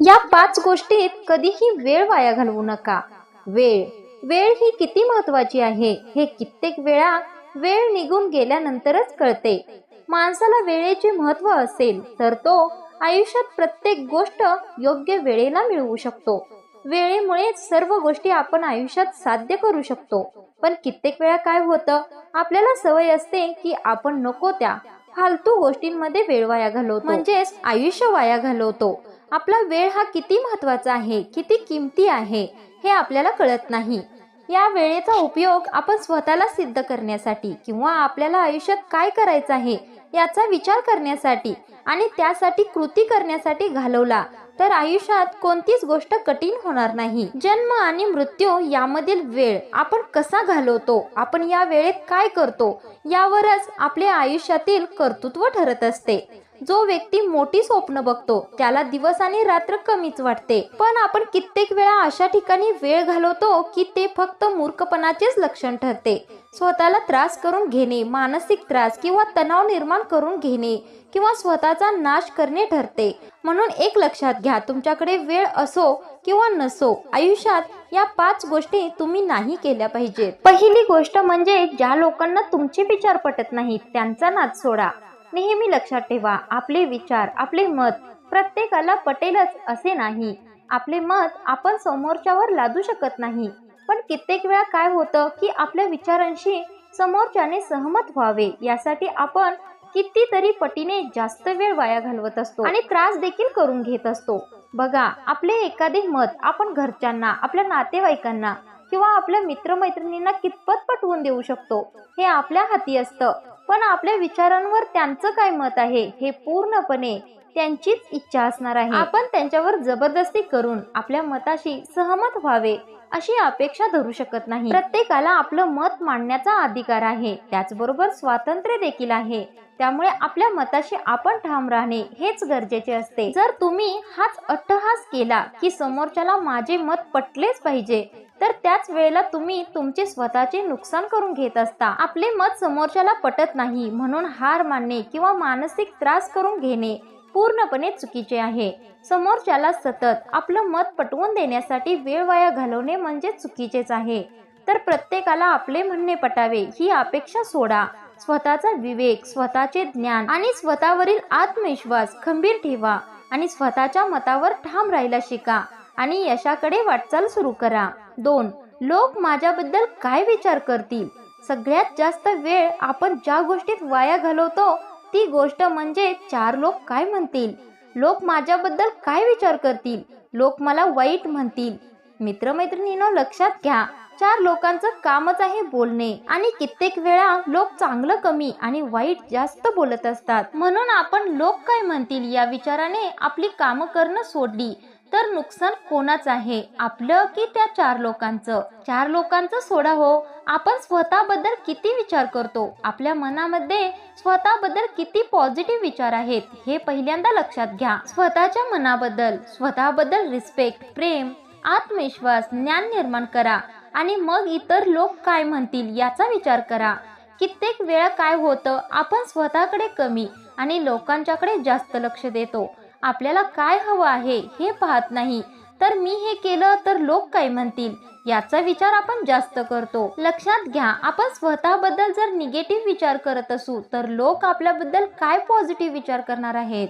या पाच गोष्टीत कधीही वेळ वाया घालवू नका. वेळ. वेळ ही किती महत्वाची आहे हे कित्येक वेळा वेळ निघून गेल्यानंतरच कळते. माणसाला वेळेचे महत्त्व असेल तर तो आयुष्यात प्रत्येक गोष्ट योग्य वेळेला मिळवू शकतो. वेळेमुळे सर्व गोष्टी आपण आयुष्यात साध्य करू शकतो. पण कित्येक वेळा काय होतं? आपल्याला सवय असते की आपण नको त्या फालतू गोष्टींमध्ये वेळ वाया घालवतो. म्हणजेच आयुष्य वाया घालवतो. आपला वेळ हा किती महत्त्वाचा आहे? किती किमती आहे? हे आपल्याला कळत नाही. या वेळेचा उपयोग आपण स्वतःला सिद्ध करण्यासाठी किंवा आपल्याला आयुष्यात काय करायचं आहे याचा विचार करण्यासाठी आणि त्यासाठी कृती करण्यासाठी घालवला तर आयुष्यात कोणतीच गोष्ट कठीण होणार नाही. जन्म आणि मृत्यू यामधील वेळ आपण कसा घालवतो? आपण या वेळेत काय करतो? यावरच आपल्या आयुष्यातील कर्तृत्व ठरत असते. जो व्यक्ती मोठी स्वप्न बघतो त्याला दिवस आणि रात्र कमीच वाटते. पण आपण कित्येक वेळा अशा ठिकाणी वेळ घालवतो की ते फक्त मूर्खपणाचेच लक्षण ठरते. स्वतःला त्रास करून घेणे मानसिक त्रास किंवा तणाव निर्माण करून घेणे किंवा स्वतःचा नाश करणे ठरते. म्हणून एक लक्षात घ्या तुमच्याकडे वेळ असो किंवा नसो आयुष्यात या पाच गोष्टी तुम्ही नाही केल्या पाहिजेत. पहिली गोष्ट म्हणजे ज्या लोकांना तुमचे विचार पटत नाहीत त्यांचा नाद सोडा. नेहमी लक्षात ठेवा आपले विचार आपले मत प्रत्येकाला पटेलच असे नाही. आपले मत आपण समोरच्यावर लादू शकत नाही. पण कित्येक वेळा काय होतं की आपल्या विचारांशी समोरच्याने सहमत व्हावे यासाठी आपण कितीतरी पटीने जास्त वेळ वाया घालवत असतो आणि त्रास देखील करून घेत असतो. बघा आपले एखादे मत आपण घरच्यांना आपल्या नातेवाईकांना किंवा आपल्या मित्रमैत्रिणींना कितपत पटवून देऊ शकतो? हे आपल्या हाती असतं. पण आपल्या विचारांवर त्यांचं काय मत आहे हे पूर्णपणे त्यांचीच इच्छा असणार आहे. आपण त्यांच्यावर जबरदस्ती करून आपल्या मताशी सहमत व्हावे. अशी अपेक्षा धरू शकत नाही. प्रत्येकाला आपलं मत मांडण्याचा अधिकार आहे. त्याचबरोबर स्वातंत्र्य देखील आहे. त्यामुळे आपल्या मताशी आपण ठाम राहणे हेच गरजेचे असते. जर तुम्ही हाच अट्टहास केला की समोरच्याला माझे मत पटलेच पाहिजे तर त्याच वेळेला तुम्ही तुमचे स्वतःचे नुकसान करून घेत असता. आपले मत समोरच्याला पटत नाही म्हणून हार मानणे किंवा मानसिक त्रास करून घेणे पूर्णपणे चुकीचे आहे. समोरच्याला सतत आपलं मत पटवून देण्यासाठी वेळ वाया घालवणे म्हणजे चुकीचेच आहे. तर प्रत्येकाला आपले म्हणणे पटावे ही अपेक्षा सोडा. स्वतःचा विवेक स्वतःचे ज्ञान आणि स्वतःवरील आत्मविश्वास खंबीर ठेवा आणि स्वतःच्या मतावर ठाम राहायला शिका आणि यशाकडे वाटचाल सुरू करा. दोन लोक माझ्याबद्दल काय विचार करतील? सगळ्यात जास्त वेळ आपण ज्या गोष्टीत वाया घालवतो ती गोष्ट म्हणजे चार लोक काय म्हणतील? लोक माझ्याबद्दल काय विचार करतील? लोक मला वाईट म्हणतील. मित्रमैत्रिणीनं लक्षात घ्या चार लोकांचं कामच आहे बोलणे आणि कित्येक वेळा लोक चांगलं कमी आणि वाईट जास्त बोलत असतात. म्हणून आपण लोक काय म्हणतील या विचाराने आपली कामं करणं सोडली. तर नुकसान कोणाच आहे? आपलं की त्या चार लोकांचं? चार लोकांचं सोडा हो. आपण स्वतःबद्दल किती विचार करतो? आपल्या मनामध्ये स्वतःबद्दल किती पॉझिटिव्ह विचार आहेत? हे पहिल्यांदा लक्षात घ्या. स्वतःच्या मनाबद्दल स्वतःबद्दल रिस्पेक्ट प्रेम आत्मविश्वास ज्ञान निर्माण करा. आणि मग इतर लोक काय म्हणतील याचा विचार करा. कित्येक वेळा काय होतं? आपण स्वतःकडे कमी आणि लोकांच्याकडे जास्त लक्ष देतो. आपल्याला काय हवं आहे हे पाहत नाही. तर मी हे केलं तर लोक काय म्हणतील? याचा विचार आपण जास्त करतो. लक्षात घ्या आपण स्वतःबद्दल जर निगेटिव्ह विचार करत असू तर लोक आपल्याबद्दल काय पॉझिटिव्ह विचार करणार आहेत?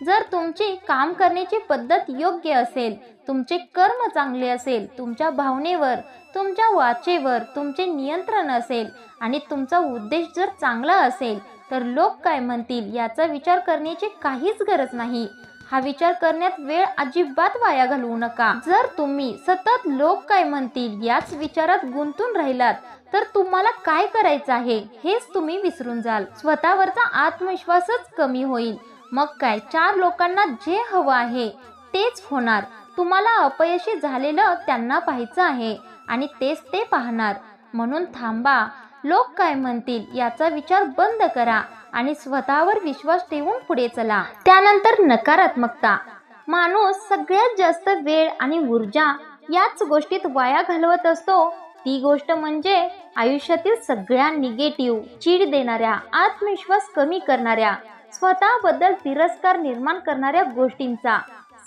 जर तुमची काम करण्याची पद्धत योग्य असेल तुमचे कर्म चांगले असेल तुमच्या भावनेवर तुमच्या वाचेवर तुमचे नियंत्रण असेल आणि तुमचा उद्देश जर चांगला असेल तर लोक काय म्हणतील याचा विचार करण्याची काहीच गरज नाही. हा विचार करण्यात वेळ अजिबात वाया घालवू नका. जर तुम्ही सतत लोक काय म्हणतील याच विचारात गुंतून राहिलात तर तुम्हाला काय करायचं आहे हेच तुम्ही विसरून जाल. स्वतःवरचा आत्मविश्वासच कमी होईल. मग काय? चार लोकांना जे हवं आहे तेच होणार. तुम्हाला अपयशी झालेलं त्यांना पाहायचं आहे आणि तेच ते पाहणार. म्हणून थांबा. लोक काय म्हणतील याचा विचार बंद करा आणि स्वतःवर विश्वास ठेवून पुढे चला. त्यानंतर नकारात्मकता. माणूस सगळ्यात जास्त वेळ आणि ऊर्जा याच गोष्टीत वाया घालवत असतो. ती गोष्ट म्हणजे आयुष्यातील सगळ्या निगेटिव्ह चीड देणाऱ्या आत्मविश्वास कमी करणाऱ्या स्वतःबद्दल तिरस्कार निर्माण करणाऱ्या गोष्टींचा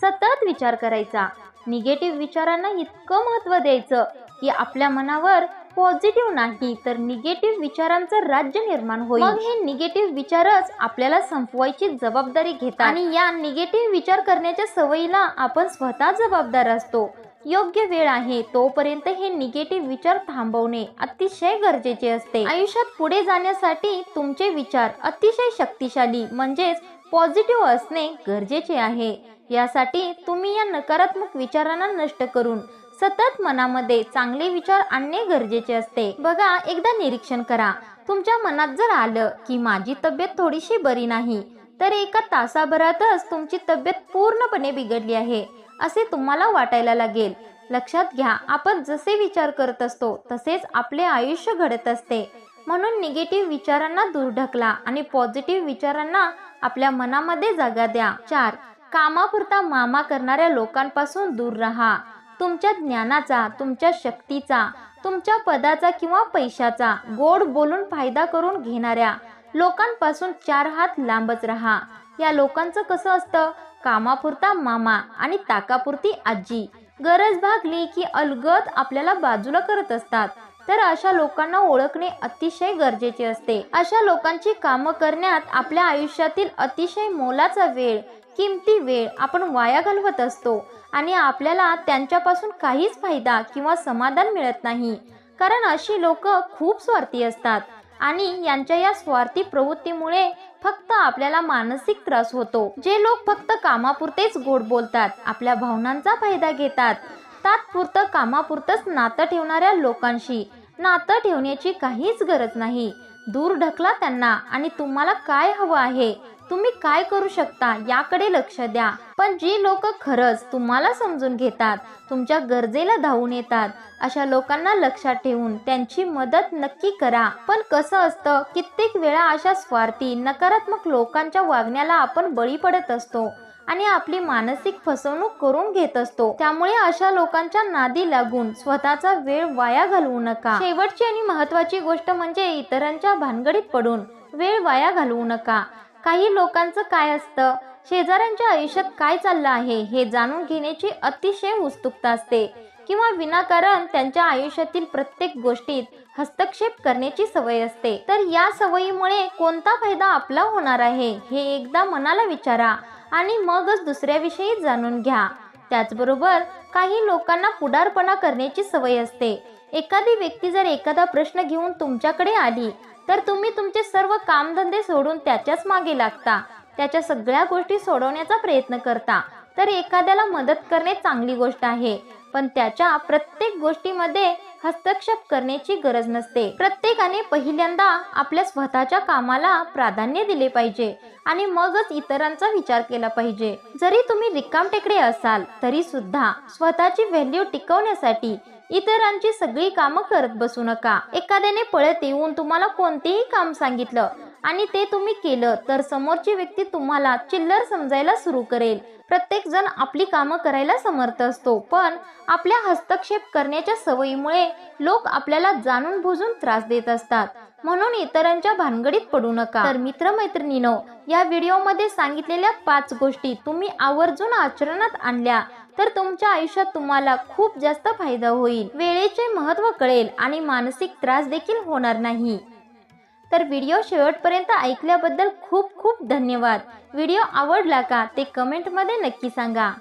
सतत विचार करायचा. निगेटिव्ह विचारांना इतकं महत्त्व द्यायचं की आपल्या मनावर पॉझिटिव्ह नाही तर निगेटिव्ह विचारांचं राज्य निर्माण होईल. मग हे निगेटिव्ह विचारच आपल्याला संपवायची जबाबदारी घेतात. आणि या निगेटिव्ह विचार करण्याच्या सवयीला आपण स्वतः जबाबदार असतो. योग्य वेळ आहे तोपर्यंत हे निगेटिव्ह विचार थांबवणे अतिशय गरजेचे असते. आयुष्यात पुढे जाण्यासाठी तुमचे विचार अतिशय शक्तिशाली म्हणजेच पॉझिटिव्ह असणे गरजेचे आहे. यासाठी तुम्ही या नकारात्मक विचारांना नष्ट करून सतत मनामध्ये चांगले विचार आणणे गरजेचे असते. बघा एकदा निरीक्षण करा. तुमच्या मनात जर आलं की माझी तब्येत थोडीशी बरी नाही तर एका तासाभरातच तुमची तब्येत पूर्णपणे बिघडली आहे असे तुम्हाला वाटायला लागेल. लक्षात घ्या आपण जसे विचार करत असतो तसेच आपले आयुष्य घडत असते. म्हणून निगेटिव्ह विचारांना दूर ढकला आणि पॉझिटिव्ह विचारांना आपल्या मनामध्ये जागा द्या. चार कामापुरता मामा करणाऱ्या लोकांपासून दूर राहा. तुमच्या ज्ञानाचा तुमच्या शक्तीचा तुमच्या पदाचा किंवा पैशाचा गोड बोलून फायदा करून घेणाऱ्या लोकांपासून चार हात लांबच राहा. या लोकांचं कसं असतं? कामापुरता मामा आणि ताकापुरती आजी. गरज भागली की अलगद आपल्याला बाजूला करत असतात. तर अशा लोकांना ओळखणे अतिशय गरजेचे असते. अशा लोकांची कामं करण्यात आपल्या आयुष्यातील अतिशय मोलाचा वेळ किमती वेळ आपण वाया घालवत असतो आणि आपल्याला त्यांच्यापासून काहीच फायदा किंवा समाधान मिळत नाही. कारण अशी लोक खूप स्वार्थी असतात आणि यांच्या या स्वार्थी प्रवृत्तीमुळे फक्त आपल्याला मानसिक त्रास होतो. जे लोक फक्त कामापुरतेच गोड बोलतात आपल्या भावनांचा फायदा घेतात. तात्पुरतं कामापुरतंच नातं ठेवणाऱ्या लोकांशी नातं ठेवण्याची काहीच गरज नाही. दूर ढकला त्यांना आणि तुम्हाला काय हवं आहे? तुम्ही काय करू शकता याकडे लक्ष द्या. पण जी लोक खरंच तुम्हाला समजून घेतात तुमच्या गरजेला धावून येतात अशा लोकांना लक्षात ठेवून त्यांची मदत नक्की करा. पण कसं असतं कित्येक वेळा अशा स्वार्थी नकारात्मक लोकांच्या वागण्याला आपण बळी पडत असतो. आणि आपली मानसिक फसवणूक करून घेत असतो. त्यामुळे अशा लोकांच्या नादी लागून स्वतःचा वेळ वाया घालवू नका. शेवटची आणि महत्वाची गोष्ट म्हणजे इतरांच्या भानगडीत पडून वेळ वाया घालवू नका. काही लोकांचं काय असतं? शेजाऱ्यांच्या आयुष्यात काय चाललं आहे हे जाणून घेण्याची अतिशय उत्सुकता असते. किंवा विनाकारण त्यांच्या आयुष्यातील प्रत्येक गोष्टीत हस्तक्षेप करण्याची सवय असते. तर या सवयीमुळे कोणता फायदा आपला होणार आहे हे एकदा मनाला विचारा आणि मगच दुसऱ्याविषयी जाणून घ्या. त्याचबरोबर काही लोकांना पुढारपणा करण्याची सवय असते. एखादी व्यक्ती जर एखादा प्रश्न घेऊन तुमच्याकडे आली तर तुम्ही तुमचे सर्व कामधंदे सोडून त्याच्याच मागे लागता. त्याच्या सगळ्या गोष्टी सोडवण्याचा प्रयत्न करता. तर एखाद्याला मदत करणे चांगली गोष्ट आहे. पण त्याच्या प्रत्येक गोष्टीमध्ये हस्तक्षेप करण्याची गरज नसते. प्रत्येकाने पहिल्यांदा आपल्या स्वतःच्या कामाला प्राधान्य दिले पाहिजे आणि मगच इतरांचा विचार केला पाहिजे. जरी तुम्ही रिकाम टेकडे असाल तरी सुद्धा स्वतःची व्हॅल्यू टिकवण्यासाठी इतरांची सगळी कामं करत बसू नका. एखाद्याने पळत येऊन तुम्हाला कोणतेही काम सांगितलं आणि ते तुम्ही केलं तर समोरची व्यक्ती तुम्हाला चिल्लर समजायला सुरू करेल. प्रत्येक जण आपली कामं करायला समर्थ असतो. पण आपल्या हस्तक्षेप करण्याच्या सवयीमुळे लोक आपल्याला जाणून बुजून त्रास देत असतात. म्हणून इतरांच्या भानगडीत पडू नका. तर मित्रमैत्रिणीनो या व्हिडिओमध्ये सांगितलेल्या पाच गोष्टी तुम्ही आवर्जून आचरणात आणल्या तर तुमच्या आयुष्यात तुम्हाला खूप जास्त फायदा होईल. वेळेचे महत्त्व कळेल आणि मानसिक त्रास देखील होणार नाही. तर व्हिडिओ शेवटपर्यंत ऐकल्याबद्दल खूप खूप धन्यवाद. व्हिडिओ आवडला का ते कमेंटमध्ये नक्की सांगा.